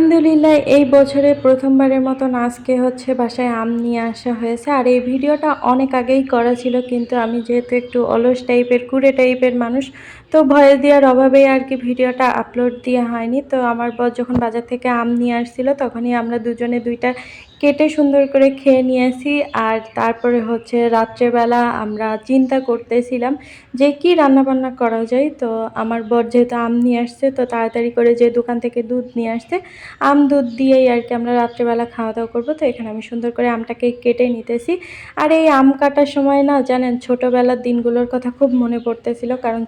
আলহামদুলিল্লাহ, এই বছরে প্রথমবারের মতন আজকে হচ্ছে বাসায় আম নিয়ে আসা হয়েছে। আর এই ভিডিওটা অনেক আগেই করা ছিল, কিন্তু আমি যেহেতু একটু অলস টাইপের কুড়ে টাইপের মানুষ তো ভয়ে দেওয়ার অভাবেই আর কি ভিডিওটা আপলোড দেওয়া হয়নি। তো আমার বর যখন বাজার থেকে আম নিয়ে আসছিল, তখনই আমরা দুজনে দুইটা কেটে সুন্দর করে খেয়ে নিয়েছি আর তারপরে হচ্ছে রাত্রেবেলা আমরা চিন্তা করতেছিলাম যে কি রান্নাবান্না করা যায়। তো আমার বর যেহেতু আম নিয়ে আসছে, তো তাড়াতাড়ি করে যে দোকান থেকে দুধ নিয়ে আসছে, আম দুধ দিয়েই আর কি আমরা রাত্রেবেলা খাওয়া দাওয়া করব। তো এখানে আমি সুন্দর করে আমটাকে কেটে নিতেছি। আর এই আম কাটার সময় না, জানেন, ছোটোবেলার দিনগুলোর কথা খুব মনে পড়তেছিল। কারণ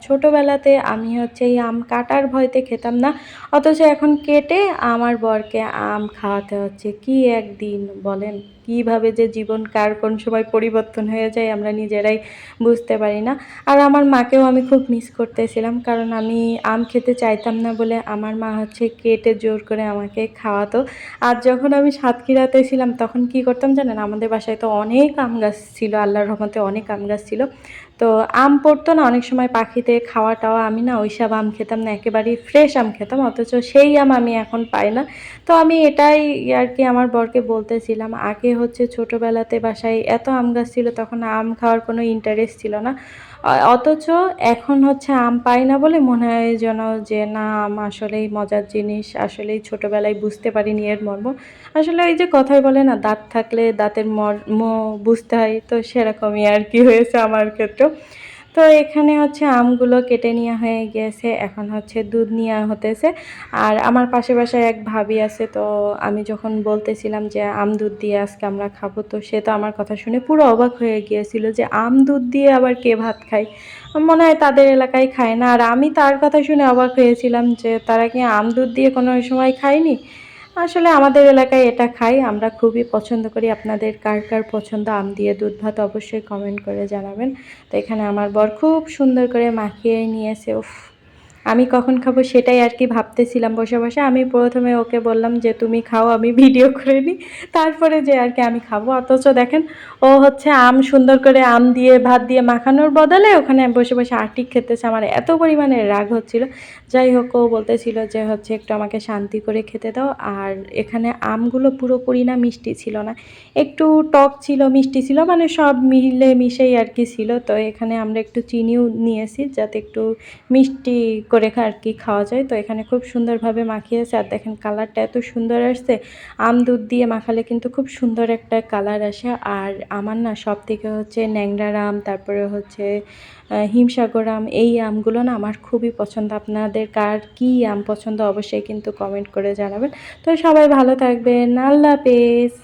ছোটোবেলাতে আমি হচ্ছে এই আম কাটার ভয়তে খেতাম না। অথচ এখন কেটে আমার বরকে আম খাওয়াতে হচ্ছে। কি একদিন বলেন? কীভাবে যে জীবন কার কোন সময় পরিবর্তন হয়ে যায় আমরা নিজেরাই বুঝতে পারি না। আর আমার মাকেও আমি খুব মিস করতেছিলাম কারণ আমি আম খেতে চাইতাম না বলে আমার মা হচ্ছে কেটে জোর করে আমাকে খাওয়াতো। আর যখন আমি সাতক্ষীরাতে ছিলাম তখন কি করতাম জানেন? আমাদের বাসায় তো অনেক আম গাছ ছিল, আল্লাহর রহমতে অনেক আম গাছ ছিল। তো আম পড়তো না, অনেক সময় পাখিতে খাওয়া টাওয়া আমি না ওইসব আম খেতাম না, একেবারেই ফ্রেশ আম খেতাম, অথচ সেই আম আমি এখন পাই না। তো আমি এটাই আর কি আমার বরকে বলতেছিলাম, আগে হচ্ছে ছোটোবেলাতে বাসায় এত আম গাছ ছিল, তখন আম খাওয়ার কোনো ইন্টারেস্ট ছিল না। অথচ এখন হচ্ছে আম পাই না বলে মনে হয় যেন যে, না, আম আসলেই মজার জিনিস, আসলেই ছোটোবেলায় বুঝতে পারিনি এর মর্ম। আসলে ওই যে কথাই বলে না, দাঁত থাকলে দাঁতের মর্ম বুঝতে হয়, তো সেরকমই আর কি হয়েছে আমার ক্ষেত্রেও। তো এখানে হচ্ছে আমগুলো কেটে নেওয়া হয়ে গিয়েছে এখন হচ্ছে দুধ নেওয়া হতেছে। আর আমার পাশে বাসায় এক ভাবি আছে, তো আমি যখন বলতেছিলাম যে আম দুধ দিয়ে আজকে আমরা খাব, তো সে তো আমার কথা শুনে পুরো অবাক হয়ে গিয়েছিল যে আম দুধ দিয়ে আবার কে ভাত খায়? মনে হয় তাদের এলাকায় খায় না। আর আমি তার কথা শুনে অবাক হয়েছিলাম যে তারা কি আম দুধ দিয়ে কোনো সময় খায়নি? আসলে আমাদের এলাকায় এটা খাই, আমরা খুবই পছন্দ করি। আপনাদের কার কার পছন্দ? আম দিয়ে দুধ ভাত অবশ্যই কমেন্ট করে জানাবেন। তো এখানে আমার বর খুব সুন্দর করে মাখিয়ে নিয়েছে, উফ। আমি কখন খাব সেটাই আর কি ভাবতেছিলাম বসে বসে। আমি প্রথমে ওকে বললাম যে, তুমি খাও, আমি ভিডিও করে নিই। তারপরে যে আর কি আমি খাব। অথচ দেখেন, ও হচ্ছে আম সুন্দর করে আম দিয়ে, ভাত দিয়ে মাখানোর বদলে ওখানে বসে বসে আটিক খেতেছে। আমার এত পরিমাণে রাগ হচ্ছিল। যাই হোক, ও বলতেছিল যে, হচ্ছে একটু আমাকে শান্তি করে খেতে দাও। আর এখানে আমগুলো পুরোপুরি না মিষ্টি ছিল না। একটু টক ছিল, মিষ্টি ছিল মানে সব মিলে মিশেই আর কি ছিল। তো এখানে আমরা একটু চিনিও নিয়েছি, যাতে একটু মিষ্টি করে আর কি খাওয়া যায়। তো এখানে খুব সুন্দরভাবে মাখিয়েছে। আর দেখেন কালারটা এত সুন্দর আসছে। আম দুধ দিয়ে মাখালে কিন্তু খুব সুন্দর একটা কালার আসে। আর আমার না সব থেকে হচ্ছে ন্যাংরার আম, তারপরে হচ্ছে হিমসাগর আম, এই আমগুলো না আমার খুবই পছন্দ। আপনাদের কার কী আম পছন্দ অবশ্যই কিন্তু কমেন্ট করে জানাবেন। তো সবাই ভালো থাকবেন। আল্লাহ হাফেজ।